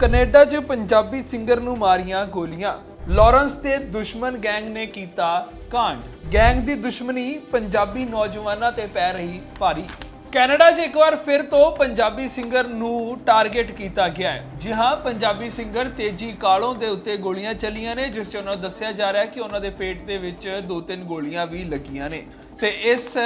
Canada 'ਚ Punjabi singer ਨੂੰ ਮਾਰੀਆਂ ਗੋਲੀਆਂ। ਲਾਰੈਂਸ ਦੇ ਦੁਸ਼ਮਣ ਗੈਂਗ ਨੇ ਕੀਤਾ ਕਾਂਡ। ਗੈਂਗ ਦੀ ਦੁਸ਼ਮਣੀ ਪੰਜਾਬੀ ਨੌਜਵਾਨਾਂ ਤੇ ਪੈ ਰਹੀ ਭਾਰੀ। ਕੈਨੇਡਾ 'ਚ ਇੱਕ ਵਾਰ ਫਿਰ ਤੋਂ ਪੰਜਾਬੀ ਸਿੰਗਰ ਨੂੰ ਟਾਰਗੇਟ ਕੀਤਾ ਗਿਆ ਹੈ। ਜੀ ਹਾਂ, ਪੰਜਾਬੀ ਸਿੰਗਰ ਤੇਜੀ ਕਾਲੋਂ ਦੇ ਉੱਤੇ ਗੋਲੀਆਂ ਚੱਲੀਆਂ ਨੇ, ਜਿਸ 'ਚ ਉਹਨਾਂ ਨੂੰ ਦੱਸਿਆ ਜਾ ਰਿਹਾ ਹੈ ਕਿ ਉਹਨਾਂ ਦੇ ਪੇਟ ਦੇ ਵਿੱਚ ਦੋ ਤਿੰਨ ਗੋਲੀਆਂ ਵੀ ਲੱਗੀਆਂ ਨੇ। ਤੇ ਇਸ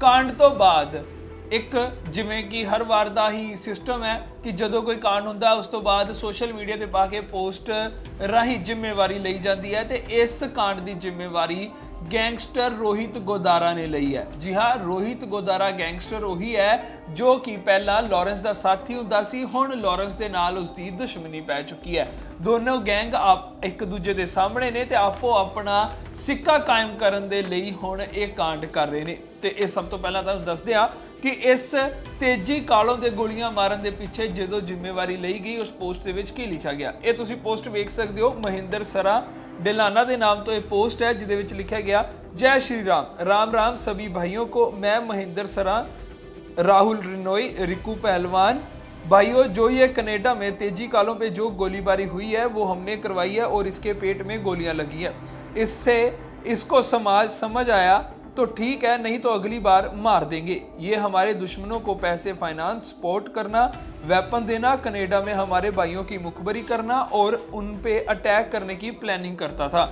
ਕਾਂਡ ਤੋਂ ਬਾਅਦ ਇੱਕ ਜਿਵੇਂ ਕਿ ਹਰ ਵਾਰ ਦਾ ਹੀ ਸਿਸਟਮ ਹੈ ਕਿ ਜਦੋਂ ਕੋਈ ਕਾਂਡ ਹੁੰਦਾ, ਉਸ ਤੋਂ ਬਾਅਦ ਸੋਸ਼ਲ ਮੀਡੀਆ ਤੇ ਪਾ ਕੇ ਪੋਸਟ ਰਾਹੀਂ ਜ਼ਿੰਮੇਵਾਰੀ ਲਈ ਜਾਂਦੀ ਹੈ ਤੇ ਇਸ ਕਾਂਡ ਦੀ ਜ਼ਿੰਮੇਵਾਰੀ ਗੈਂਗਸਟਰ ਰੋਹਿਤ ਗੋਦਾਰਾ ਨੇ ਲਈ ਹੈ। ਜੀ ਹਾਂ, ਰੋਹਿਤ ਗੋਦਾਰਾ ਗੈਂਗਸਟਰ ਉਹੀ ਹੈ ਜੋ ਕਿ ਪਹਿਲਾਂ ਲਾਰੈਂਸ ਦਾ ਸਾਥੀ ਹੁੰਦਾ ਸੀ, ਹੁਣ ਲਾਰੈਂਸ ਦੇ ਨਾਲ ਉਸ ਦੀ ਦੁਸ਼ਮਣੀ ਪੈ ਚੁੱਕੀ ਹੈ। ਦੋਨੋਂ ਗੈਂਗ ਆਪ ਇੱਕ ਦੂਜੇ ਦੇ ਸਾਹਮਣੇ ਨੇ ਤੇ ਆਪੋ ਆਪਣਾ ਸਿੱਕਾ ਕਾਇਮ ਕਰਨ ਦੇ ਲਈ ਹੁਣ ਇਹ ਕਾਂਡ ਕਰ ਰਹੇ ਨੇ। ਤੇ ਇਹ ਸਭ ਤੋਂ ਪਹਿਲਾਂ ਤੁਹਾਨੂੰ ਦੱਸਦੇ ਆ ਕਿ ਇਸ ਤੇਜੀ ਕਾਲੋਂ ਦੇ ਗੋਲੀਆਂ ਮਾਰਨ ਦੇ ਪਿੱਛੇ ਜਦੋਂ ਜ਼ਿੰਮੇਵਾਰੀ ਲਈ ਗਈ, ਉਸ ਪੋਸਟ ਦੇ ਵਿੱਚ ਕੀ ਲਿਖਿਆ ਗਿਆ? ਇਹ ਤੁਸੀਂ ਪੋਸਟ ਵੇਖ ਸਕਦੇ ਹੋ, ਮਹਿੰਦਰ ਸਰਾ ਡਿਲਾਨਾ ਦੇ ਨਾਮ ਤੋਂ ਇਹ ਪੋਸਟ ਹੈ, ਜਿਹਦੇ ਵਿੱਚ ਲਿਖਿਆ ਗਿਆ, ਜੈ ਸ਼੍ਰੀ ਰਾਮ। ਰਾਮ ਰਾਮ, ਸਭੀ ਭਾਈਓ ਕੋ, ਮੈਂ ਮਹਿੰਦਰ ਸਰਾ राहुल रिनोई रिकू पहलवान भाइयों जो ये कनाडा में तेजी कालों पे जो गोलीबारी हुई है वो हमने ਕਰਵਾਈ ਹੈ ਔਰ इसके ਪੇਟ में ਗੋਲੀਆਂ लगी है इससे इसको समाज समझ आया तो ठीक है, नहीं तो अगली बार मार देंगे। ये हमारे दुश्मनों को पैसे फाइनेंस सपोर्ट करना वेपन देना, कनाडा में हमारे भाइयों की मुखबरी करना और उन पे अटैक करने की प्लानिंग करता था।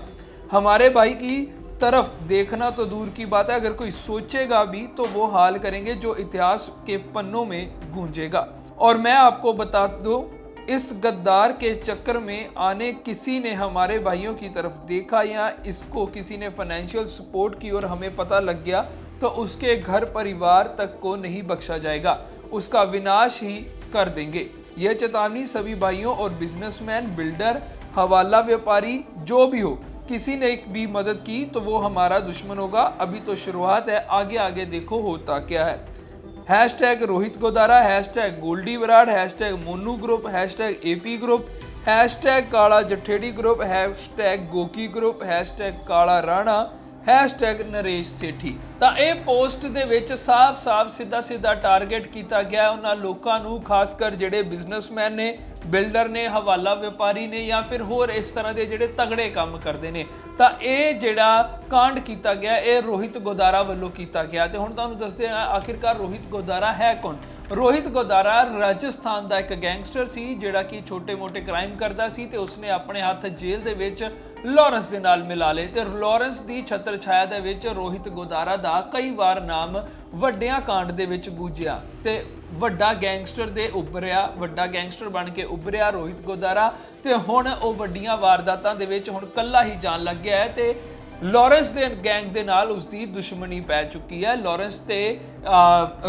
हमारे भाई की तरफ़ देखना तो दूर की बात है, अगर कोई सोचेगा भी तो वो हाल करेंगे जो इतिहास के पन्नों में गूंजेगा। और मैं आपको बता दूँ इस गद्दार के चक्कर में आने किसी ने हमारे भाइयों की तरफ़ देखा या इसको किसी ने फाइनेंशियल सपोर्ट की और हमें पता लग गया तो उसके घर परिवार तक को नहीं बख्शा जाएगा। उसका विनाश ही कर देंगे। यह चेतावनी सभी भाइयों और बिजनेसमैन बिल्डर हवाला व्यापारी, जो भी हो, किसी ने भी मदद की तो वो हमारा दुश्मन होगा। अभी तो शुरुआत है आगे आगे देखो होता क्या है। Hashtag Rohit Godara hashtag Goldy Brar hashtag Monu group hashtag A P group hashtag Kala Jathedi group hashtag Goki group hashtag Kala Rana hashtag Naresh Sethi ਤਾਂ ਇਹ ਪੋਸਟ ਦੇ ਵਿੱਚ ਸਾਫ਼-ਸਾਫ਼, ਸਿੱਧਾ-ਸਿੱਧਾ ਟਾਰਗੇਟ ਕੀਤਾ ਗਿਆ ਉਹਨਾਂ ਲੋਕਾਂ ਨੂੰ, ਖਾਸ ਕਰ ਜਿਹੜੇ ਬਿਜ਼ਨਸਮੈਨ ਨੇ, ਬਿਲਡਰ ਨੇ, ਹਵਾਲਾ ਵਪਾਰੀ ਨੇ ਜਾਂ ਫਿਰ ਹੋਰ ਇਸ ਤਰ੍ਹਾਂ ਦੇ ਜਿਹੜੇ ਤਗੜੇ ਕੰਮ ਕਰਦੇ ਨੇ। ਤਾਂ ਇਹ ਜਿਹੜਾ ਕਾਂਡ ਕੀਤਾ ਗਿਆ, ਇਹ ਰੋਹਿਤ ਗੋਦਾਰਾ ਵੱਲੋਂ ਕੀਤਾ ਗਿਆ। ਤੇ ਹੁਣ ਤੁਹਾਨੂੰ ਦੱਸਦੇ ਹਾਂ, ਆਖਿਰਕਾਰ ਰੋਹਿਤ ਗੋਦਾਰਾ ਹੈ ਕੌਣ? ਰੋਹਿਤ ਗੋਦਾਰਾ ਰਾਜਸਥਾਨ ਦਾ ਇੱਕ ਗੈਂਗਸਟਰ ਸੀ, ਜਿਹੜਾ ਕਿ ਛੋਟੇ-ਮੋਟੇ ਕ੍ਰਾਈਮ ਕਰਦਾ ਸੀ ਤੇ ਉਸਨੇ ਆਪਣੇ ਹੱਥ ਜੇਲ੍ਹ ਦੇ ਵਿੱਚ ਲਾਰੈਂਸ ਦੇ ਨਾਲ ਮਿਲਾ ਲਏ। ਤੇ ਲਾਰੈਂਸ ਦੀ ਛਤਰ ਛਾਇਆ ਦੇ ਵਿੱਚ ਰੋਹਿਤ ਗੋਦਾਰਾ ਦਾ ਕਈ ਵਾਰ ਨਾਮ ਵੱਡਿਆਂ ਕਾਂਡ ਦੇ ਵਿੱਚ ਗੂੰਜਿਆ ਤੇ ਵੱਡਾ ਗੈਂਗਸਟਰ ਦੇ ਉੱਭਰਿਆ, ਵੱਡਾ ਗੈਂਗਸਟਰ ਬਣ ਕੇ ਉੱਭਰਿਆ ਰੋਹਿਤ ਗੋਦਾਰਾ ਤੇ ਹੁਣ ਉਹ ਵੱਡੀਆਂ ਵਾਰਦਾਤਾਂ ਦੇ ਵਿੱਚ ਹੁਣ ਕੱਲਾ ਹੀ ਜਾਣ ਲੱਗਿਆ ਹੈ ਤੇ ਲਾਰੈਂਸ ਦੇ ਗੈਂਗ ਦੇ ਨਾਲ ਉਸ ਦੀ ਦੁਸ਼ਮਣੀ ਪੈ ਚੁੱਕੀ ਹੈ। ਲਾਰੈਂਸ ਤੇ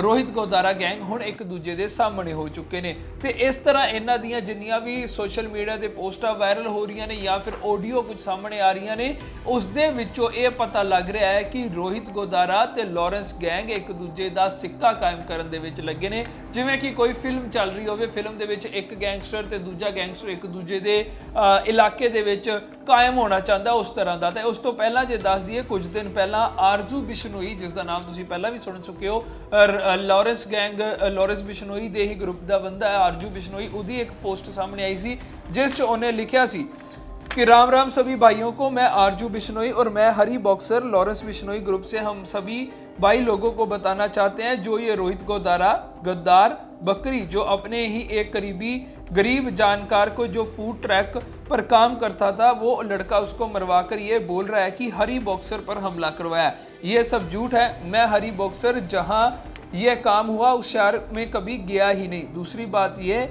ਰੋਹਿਤ ਗੋਦਾਰਾ ਗੈਂਗ ਹੁਣ ਇੱਕ ਦੂਜੇ ਦੇ ਸਾਹਮਣੇ ਹੋ ਚੁੱਕੇ ਨੇ। ਤੇ ਇਸ ਤਰ੍ਹਾਂ ਇਹਨਾਂ ਦੀਆਂ ਜਿੰਨੀਆਂ ਵੀ ਸੋਸ਼ਲ ਮੀਡੀਆ ਤੇ ਪੋਸਟਾਂ ਵਾਇਰਲ ਹੋ ਰਹੀਆਂ ਨੇ ਜਾਂ ਫਿਰ ਆਡੀਓ ਕੁਝ ਸਾਹਮਣੇ ਆ ਰਹੀਆਂ ਨੇ, ਉਸ ਦੇ ਵਿੱਚੋਂ ਇਹ ਪਤਾ ਲੱਗ ਰਿਹਾ ਹੈ ਕਿ ਰੋਹਿਤ ਗੋਦਾਰਾ ਤੇ ਲਾਰੈਂਸ ਗੈਂਗ ਇੱਕ ਦੂਜੇ ਦਾ ਸਿੱਕਾ ਕਾਇਮ ਕਰਨ ਦੇ ਵਿੱਚ ਲੱਗੇ ਨੇ। ਜਿਵੇਂ ਕਿ ਕੋਈ ਫਿਲਮ ਚੱਲ ਰਹੀ ਹੋਵੇ ਫਿਲਮ ਦੇ ਵਿੱਚ ਇੱਕ ਗੈਂਗਸਟਰ ਤੇ ਦੂਜਾ ਗੈਂਗਸਟਰ ਇੱਕ ਦੂਜੇ ਦੇ ਇਲਾਕੇ ਦੇ ਵਿੱਚ ਕਾਇਮ ਹੋਣਾ ਚਾਹੁੰਦਾ ਉਸ ਤਰ੍ਹਾਂ ਦਾ। ਤੇ ਉਸ ਤੋਂ ਪਹਿਲਾਂ ਜੇ ਦੱਸ ਦਈਏ, ਕੁਝ ਦਿਨ ਪਹਿਲਾਂ ਆਰਜ਼ੂ ਬਿਸ਼ਨੋਈ, ਜਿਸ ਦਾ ਨਾਮ ਤੁਸੀਂ ਪਹਿਲਾਂ ਵੀ ਸੁਣ ਚੁੱਕੇ ਹੋ ਲਾਰੈਂਸ ਗੈਂਗ ਅ, ਲਾਰੈਂਸ ਬਿਸ਼ਨੋਈ ਦੇ ਹੀ ਗਰੁੱਪ ਦਾ ਬੰਦਾ ਹੈ ਆਰਜ਼ੂ ਬਿਸ਼ਨੋਈ ਉਹਦੀ ਇੱਕ ਪੋਸਟ ਸਾਹਮਣੇ ਆਈ ਸੀ ਜਿਸ 'ਚ ਉਹਨੇ ਲਿਖਿਆ ਸੀ कि राम राम सभी भाइयों को मैं आरजू बिश्नोई और मैं Hari boxer Lawrence Bishnoi group से हम सभी भाई लोगों को बताना चाहते हैं जो ये रोहित गोदारा गद्दार बकरी जो अपने ही एक करीबी गरीब जानकार को जो फ़ूड ट्रैक पर काम करता था, वो लड़का उसको मरवा कर ये बोल रहा है कि हरी बॉक्सर पर हमला करवाया। ये सब झूठ है। मैं हरी बॉक्सर जहाँ यह काम हुआ, उस शहर में कभी गया ही नहीं। दूसरी बात ये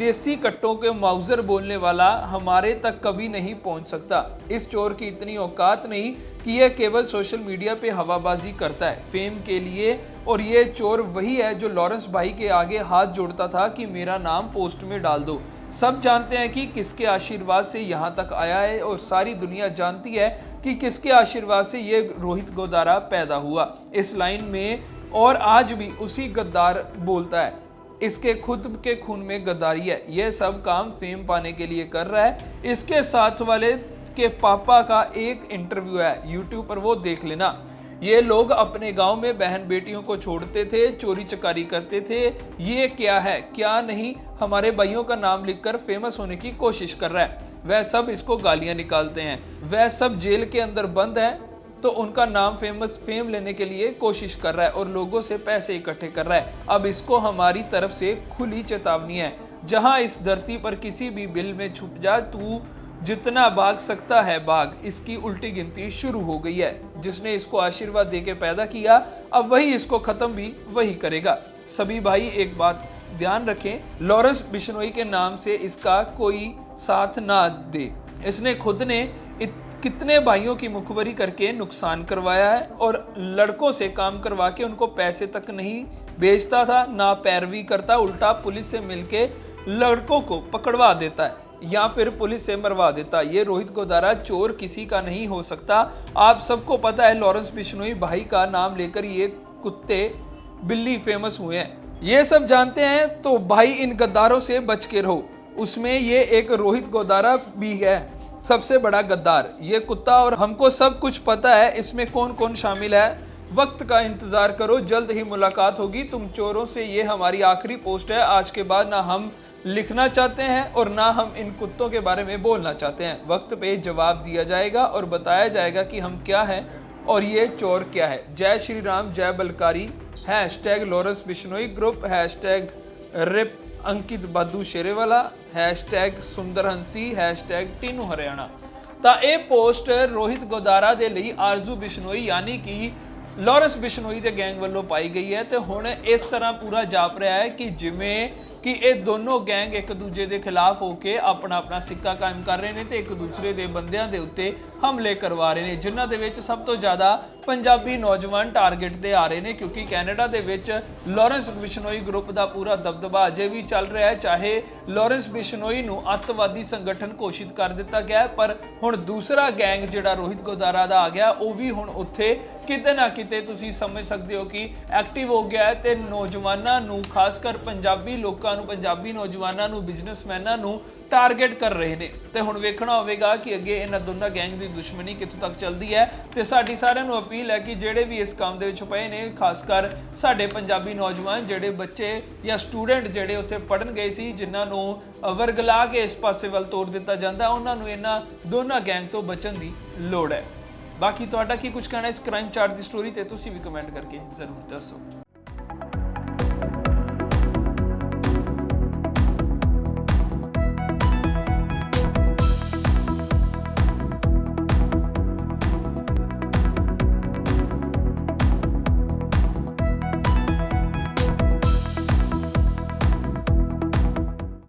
देसी कट्टों के माउजर बोलने वाला हमारे तक कभी नहीं पहुँच सकता। इस चोर की इतनी औकात नहीं कि यह केवल सोशल मीडिया पे हवाबाजी करता है, फेम के लिए। और ये चोर वही है जो लॉरेंस भाई के आगे हाथ जोड़ता था कि मेरा नाम पोस्ट में डाल दो। सब जानते हैं कि किसके आशीर्वाद से यहाँ तक आया है और सारी दुनिया जानती है कि किसके आशीर्वाद से ये रोहित गोदारा पैदा हुआ। इस लाइन में और आज भी उसी गद्दार बोलता है। इसके खुद के खून में गद्दारी है। यह सब काम फेम पाने के लिए कर रहा है। इसके साथ वाले के पापा का एक इंटरव्यू है यूट्यूब पर वो देख लेना। ये लोग अपने गाँव में बहन बेटियों को छोड़ते थे, चोरी चकारी करते थे। ये क्या है? क्या नहीं? हमारे भाइयों का नाम लिखकर फ़ेमस होने की कोशिश कर रहा है। वह सब इसको गालियाँ निकालते हैं। वह सब जेल के अंदर बंद है। तो उनका नाम फ़ेमस फेम लेने के लिए कोशिश कर रहा है और लोगों से पैसे इकट्ठे कर रहा है। अब इसको हमारी तरफ़ से खुली चेतावनी है। जहाँ इस धरती पर किसी भी बिल में छुप जा तू जितना भाग सकता है भाग। इसकी उल्टी गिनती शुरू हो गई है। जिसने इसको आशीर्वाद देके पैदा किया अब वही इसको खत्म भी वही करेगा। सभी भाई एक बात ध्यान रखें लॉरेंस बिश्नोई के नाम से इसका कोई साथ ना दे। इसने खुद ने इत, कितने भाइयों की मुखबरी करके नुकसान करवाया है और लड़कों से काम करवा के उनको पैसे तक नहीं बेचता था, ना पैरवी करता, उल्टा पुलिस से मिलके लड़कों को पकड़वा देता है या फिर पुलिस से मरवा देता ये रोहित गोदारा चोर किसी का नहीं हो सकता। आप सबको पता है, लॉरेंस बिश्नोई भाई का नाम लेकर ये कुत्ते बिल्ली फ़ेमस हुए हैं। ये सब जानते हैं तो भाई इन गद्दारों से बच के रहो। उसमें ये एक रोहित गोदारा भी है। सबसे बड़ा गद्दार। ये कुत्ता और हमको सब कुछ पता है, इसमें कौन कौन शामिल है। वक्त का इंतज़ार करो, जल्द ही मुलाकात होगी। तुम चोरों से ये हमारी आखिरी पोस्ट है। आज के बाद ना हम लिखना चाहते हैं और ना हम इन कुत्तों के बारे में बोलना चाहते हैं। वक्त पे जवाब दिया जाएगा और बताया जाएगा कि हम क्या हैं और ये चोर क्या है। जय श्री राम, जय बलकारी। Hashtag Lawrence Bishnoi group hashtag RIP Ankit Badu Sherewala hashtag #ਸੁੰਦਰਹੰਸੀ #ਟੀਨੂ ਹਰਿਆਣਾ। ਤਾਂ ਇਹ ਪੋਸਟ ਰੋਹਿਤ ਗੋਦਾਰਾ ਦੇ ਲਈ ਆਰਜ਼ੂ ਬਿਸ਼ਨੋਈ, ਯਾਨੀ ਕਿ ਲਾਰੈਂਸ ਬਿਸ਼ਨੋਈ ਦੇ ਗੈਂਗ ਵੱਲੋਂ ਪਾਈ ਗਈ ਹੈ ਤੇ ਹੁਣ ਇਸ ਤਰ੍ਹਾਂ ਪੂਰਾ ਜਾਪ ਰਿਹਾ ਹੈ ਕਿ ਜਿਵੇਂ ਕਿ ਇਹ ਦੋਨੋਂ ਗੈਂਗ ਇੱਕ ਦੂਜੇ ਦੇ ਖਿਲਾਫ ਹੋ ਕੇ ਆਪਣਾ ਆਪਣਾ ਸਿੱਕਾ ਕਾਇਮ ਕਰ ਰਹੇ ਨੇ ਤੇ ਇੱਕ ਦੂਸਰੇ ਦੇ ਬੰਦਿਆਂ ਦੇ ਉੱਤੇ ਹਮਲੇ ਕਰਵਾ ਰਹੇ ਨੇ, ਜਿਨ੍ਹਾਂ ਦੇ ਵਿੱਚ ਸਭ ਤੋਂ ਜ਼ਿਆਦਾ ਪੰਜਾਬੀ ਨੌਜਵਾਨ ਟਾਰਗੇਟ ਤੇ ਆ ਰਹੇ ਨੇ, ਕਿਉਂਕਿ ਕੈਨੇਡਾ ਦੇ ਵਿੱਚ ਲਾਰੈਂਸ ਬਿਸ਼ਨੋਈ ਗਰੁੱਪ ਦਾ ਪੂਰਾ ਦਬਦਬਾ ਅਜੇ ਵੀ ਚੱਲ ਰਿਹਾ ਹੈ। ਚਾਹੇ ਲਾਰੈਂਸ ਬਿਸ਼ਨੋਈ ਨੂੰ ਅੱਤਵਾਦੀ ਸੰਗਠਨ ਘੋਸ਼ਿਤ ਕਰ ਦਿੱਤਾ ਗਿਆ ਪਰ ਹੁਣ ਦੂਸਰਾ ਗੈਂਗ ਜਿਹੜਾ ਰੋਹਿਤ ਗੋਦਾਰਾ ਦਾ ਆ ਗਿਆ, ਉਹ ਵੀ ਹੁਣ ਉੱਥੇ ਕਿਤੇ ਨਾ ਕਿਤੇ ਤੁਸੀਂ ਸਮਝ ਸਕਦੇ ਹੋ ਕਿ ਐਕਟਿਵ ਹੋ ਗਿਆ ਹੈ ਤੇ ਨੌਜਵਾਨਾਂ ਨੂੰ ਖਾਸ ਕਰ ਪੰਜਾਬੀ ਲੋਕਾਂ ਨੂੰ, ਪੰਜਾਬੀ ਨੌਜਵਾਨਾਂ ਨੂੰ ਬਿਜ਼ਨਸਮੈਨਾਂ ਨੂੰ ਟਾਰਗੇਟ ਕਰ ਰਹੇ ਨੇ। ਤੇ ਹੁਣ ਵੇਖਣਾ ਹੋਵੇਗਾ ਕਿ ਅੱਗੇ ਇਹਨਾਂ ਦੋਨਾਂ ਗੈਂਗ ਦੀ ਦੁਸ਼ਮਣੀ ਕਿੱਥੋਂ ਤੱਕ ਚੱਲਦੀ ਹੈ। ਤੇ ਸਾਡੀ ਸਾਰਿਆਂ ਨੂੰ ਅਪੀਲ ਹੈ ਕਿ ਜਿਹੜੇ ਵੀ ਇਸ ਕੰਮ ਦੇ ਵਿੱਚ ਪਏ ਨੇ, ਖਾਸ ਕਰ ਸਾਡੇ ਪੰਜਾਬੀ ਨੌਜਵਾਨ, ਜਿਹੜੇ ਬੱਚੇ ਜਾਂ ਸਟੂਡੈਂਟ ਜਿਹੜੇ ਉੱਥੇ ਪੜਨ ਗਏ ਸੀ, ਜਿਨ੍ਹਾਂ ਨੂੰ ਵਰਗਲਾ ਕੇ ਇਸ ਪਾਸੇ ਵੱਲ ਤੋਰ ਦਿੱਤਾ ਜਾਂਦਾ, ਉਹਨਾਂ ਨੂੰ ਇਹਨਾਂ ਦੋਨਾਂ ਗੈਂਗ ਤੋਂ ਬਚਣ ਦੀ ਲੋੜ ਹੈ। ਬਾਕੀ ਤੁਹਾਡਾ ਕੀ ਕੁਝ ਕਹਿਣਾ ਇਸ ਕ੍ਰਾਈਮ ਚਾਰਟ ਦੀ ਸਟੋਰੀ ਤੇ, ਤੁਸੀਂ ਵੀ ਕਮੈਂਟ ਕਰਕੇ ਜ਼ਰੂਰ ਦੱਸੋ।